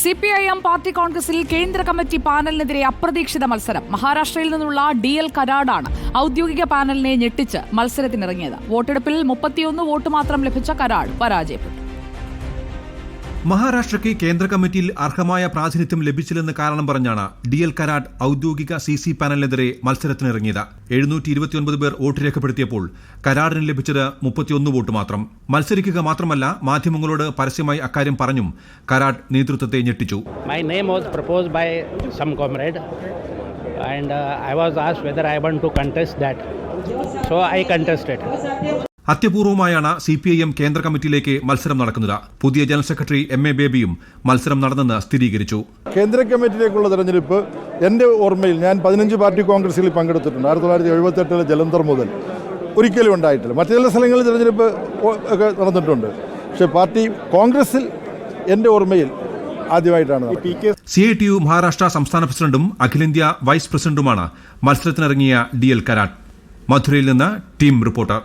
C P I M party കോൺഗ്രസിൽ കേന്ദ്ര committee പാനലിനെതിരെ അപ്രതീക്ഷിത മത്സരം. മഹാരാഷ്ട്രയിൽ നിന്നുള്ള ഡി എൽ കരാടാണ് ഔദ്യോഗിക പാനലിനെ ഞെട്ടിച്ച് മത്സരത്തിനിറങ്ങിയത്. വോട്ടെടുപ്പിൽ മുപ്പത്തിയൊന്ന് വോട്ട് മാത്രം ലഭിച്ച കരാട് പരാജയപ്പെട്ടു. മഹാരാഷ്ട്രയ്ക്ക് കേന്ദ്ര കമ്മിറ്റിയിൽ അർഹമായ പ്രാതിനിധ്യം ലഭിച്ചില്ലെന്ന് കാരണം പറഞ്ഞാണ് ഡി എൽ കരാട്ട് ഔദ്യോഗിക സി സി പാനലിനെതിരെ മത്സരത്തിനിറങ്ങിയത് എഴുന്നൂറ്റി ഇരുപത്തിയൊൻപത് പേർ വോട്ട് രേഖപ്പെടുത്തിയപ്പോൾ കരാടിന് ലഭിച്ചത് മുപ്പത്തിയൊന്ന് വോട്ട് മാത്രം മത്സരിക്കുക മാത്രമല്ല മാധ്യമങ്ങളോട് പരസ്യമായി അക്കാര്യം പറഞ്ഞും കരാട്ട് നേതൃത്വത്തെ ഞെട്ടിച്ചു My name was proposed by some comrade, and I was asked whether I want to contest that. So I contested. അത്യപൂർവമായാണ് സി പി ഐ എം കേന്ദ്ര കമ്മിറ്റിയിലേക്ക് മത്സരം നടക്കുന്നത്. പുതിയ ജനറൽ സെക്രട്ടറി എം എ ബേബിയും മത്സരം നടന്നെന്ന് സ്ഥിരീകരിച്ചു. കേന്ദ്ര കമ്മിറ്റിയിലേക്കുള്ള തെരഞ്ഞെടുപ്പ് എന്റെ ഓർമ്മയിൽ ഞാൻ പതിനഞ്ച് പാർട്ടി കോൺഗ്രസിൽ പങ്കെടുത്തിട്ടുണ്ട്. ആയിരത്തി തൊള്ളായിരത്തി എഴുപത്തെട്ടിലെ ജലന്ധർ മുതൽ ഒരിക്കലും ഉണ്ടായിട്ടില്ല. മറ്റു ചില സ്ഥലങ്ങളിൽ തിരഞ്ഞെടുപ്പ് ഒക്കെ നടന്നിട്ടുണ്ട്. പക്ഷേ പാർട്ടി കോൺഗ്രസിൽ എന്റെ ഓർമ്മയിൽ ആദ്യമായിട്ടാണ്. C I T U Maharashtra സംസ്ഥാന പ്രസിഡന്റും അഖിലേന്ത്യാ വൈസ് പ്രസിഡന്റുമാണ് മത്സരത്തിനിറങ്ങിയ ഡി എൽ കരാട്ട്. മധുരയിൽ നിന്ന് ടീം റിപ്പോർട്ടർ.